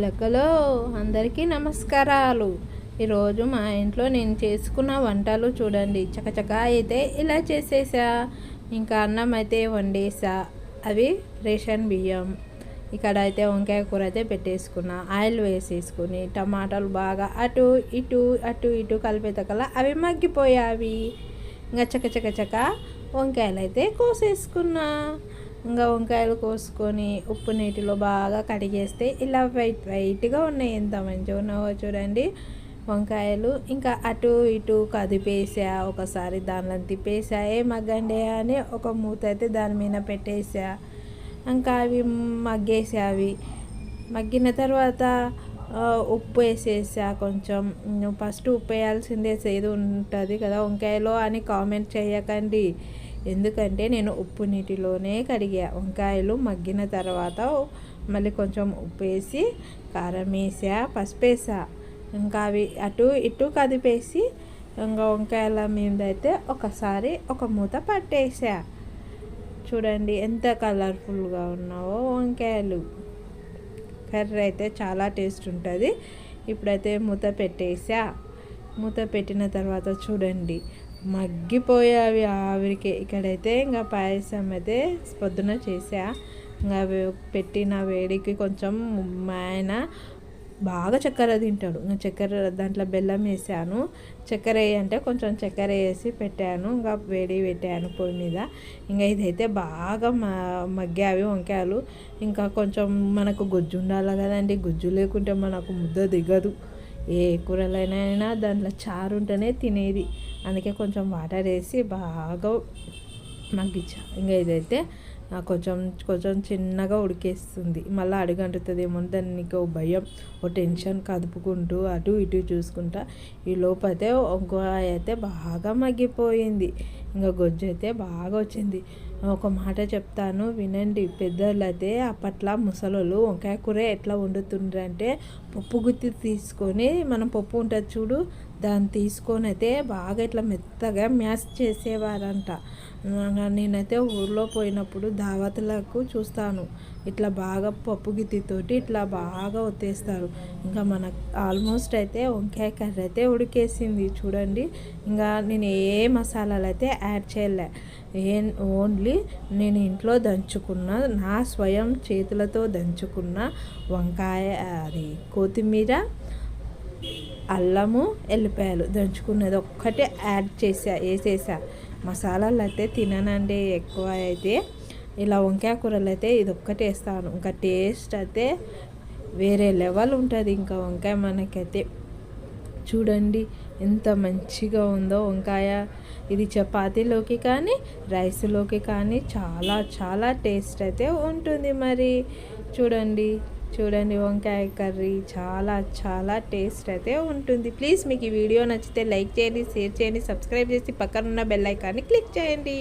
లెక్కలో అందరికీ నమస్కారాలు. ఈరోజు మా ఇంట్లో నేను చేసుకున్న వంటలు చూడండి. చకచకా అయితే ఇలా చేసేసా. ఇంకా అన్నం అయితే వండేసా. అవి రేషన్ బియ్యం. ఇక్కడ అయితే వంకాయ కూర అయితే పెట్టేసుకున్నా. ఆయిల్ వేసేసుకుని టమాటాలు బాగా అటు ఇటు అటు ఇటు కలిపేతకల్లా అవి మగ్గిపోయావి. ఇంకా చకచక చక వంకాయలు అయితే కోసేసుకున్నా. ఇంకా వంకాయలు కోసుకొని ఉప్పు నీటిలో బాగా కడిగేస్తే ఇలా వైట్ వైట్గా ఉన్నాయి. ఎంత మంచిగా ఉన్నావో చూడండి. వంకాయలు ఇంకా అటు ఇటు కదిపేసా ఒకసారి దానిలో తిప్పేసా ఏ మగ్గండి అని ఒక మూత అయితే దాని మీద పెట్టేసా. ఇంకా అవి మగ్గేసా అవి. మగ్గిన తర్వాత ఉప్పు వేసేసా కొంచెం. ఫస్ట్ ఉప్పు వేయాల్సిందే ఏదో ఉంటుంది కదా వంకాయలో అని కామెంట్ చేయకండి. ఎందుకంటే నేను ఉప్పు నీటిలోనే కడిగా. వంకాయలు మగ్గిన తర్వాత మళ్ళీ కొంచెం ఉప్పు వేసి కారం వేసా పసుపు వేసా. ఇంకా అవి అటు ఇటు కదిపేసి ఇంకా వంకాయల మీద అయితే ఒకసారి ఒక మూత పట్టేసా. చూడండి ఎంత కలర్ఫుల్గా ఉన్నావో వంకాయలు. కర్రీ అయితే చాలా టేస్ట్ ఉంటుంది. ఇప్పుడైతే మూత పెట్టేసా. మూత పెట్టిన తర్వాత చూడండి. మగ్గిపోయావి ఆవిరికి. ఇక్కడైతే ఇంకా పాయసం అయితే పొద్దున చేసా ఇంకా పెట్టిన వేడికి కొంచెం మా ఆయన బాగా చక్కెర తింటాడు. ఇంకా చక్కెర దాంట్లో బెల్లం వేసాను. చక్కెర వేయంటే కొంచెం చక్కెర వేసి పెట్టాను. ఇంకా వేడి పెట్టాను పొయ్యి మీద. ఇంకా ఇదైతే బాగా మగ్గావి వంకాయలు. ఇంకా కొంచెం మనకు గుజ్జు ఉండాలి కదండి. గుజ్జు లేకుంటే మనకు ముద్ద దిగదు. ఏ కూరలైనా దాంట్లో చారు ఉంటేనే తినేది. అందుకే కొంచెం వాటర్ వేసి బాగా మగ్గించా. ఇంకా ఇదైతే కొంచెం కొంచెం చిన్నగా ఉడికేస్తుంది. మళ్ళీ అడుగంటుతుందేమో దానికి ఓ భయం ఓ టెన్షన్ కదుపుకుంటూ అటు ఇటు చూసుకుంటా. ఈ లోపైతే ఇంకో అయితే బాగా మగ్గిపోయింది. ఇంకా గొజ్జు అయితే బాగా వచ్చింది. ఒక మాట చెప్తాను వినండి. పెద్దలు అయితే అప్పట్లో ముసలోళ్ళు వంకాయ కూర ఎట్లా వండుతుండ్రంటే పప్పు గుత్తి తీసుకొని మనం పప్పు ఉంటుంది చూడు దాన్ని తీసుకొని అయితే బాగా ఇట్లా మెత్తగా మ్యాష్ చేసేవారంట. నేనైతే ఊర్లో పోయినప్పుడు దావతులకు చూస్తాను. ఇట్లా బాగా పప్పు గిత్తితోటి ఇట్లా బాగా ఒత్తేస్తారు. ఇంకా మన ఆల్మోస్ట్ అయితే వంకాయ కర్రీ అయితే ఉడికేసింది. చూడండి. ఇంకా నేను ఏ మసాలాలు అయితే యాడ్ చేయలే. ఏ ఓన్లీ నేను ఇంట్లో దంచుకున్న నా స్వయం చేతులతో దంచుకున్న వంకాయ అది కొత్తిమీర అల్లము ఎల్లిపాయలు దంచుకున్నది ఒక్కటే యాడ్ చేసా వేసేసా మసాలాలు అయితే తిననండి ఎక్కువ అయితే. ఇలా వంకాయ కూరలు అయితే ఇది ఒక్కటే వేస్తాను. ఇంకా టేస్ట్ అయితే వేరే లెవెల్ ఉంటుంది. ఇంకా వంకాయ మనకైతే చూడండి ఎంత మంచిగా ఉందో. వంకాయ ఇది చపాతీలోకి కానీ రైస్లోకి కానీ చాలా చాలా టేస్ట్ అయితే ఉంటుంది మరి. చూడండి. చూడండి వంకాయ కర్రీ చాలా చాలా టేస్ట్ అయితే ఉంటుంది. ప్లీజ్ మీకు ఈ వీడియో నచ్చితే లైక్ చేయండి షేర్ చేయండి సబ్స్క్రైబ్ చేసి పక్కన ఉన్న బెల్ ఐకాన్ని క్లిక్ చేయండి.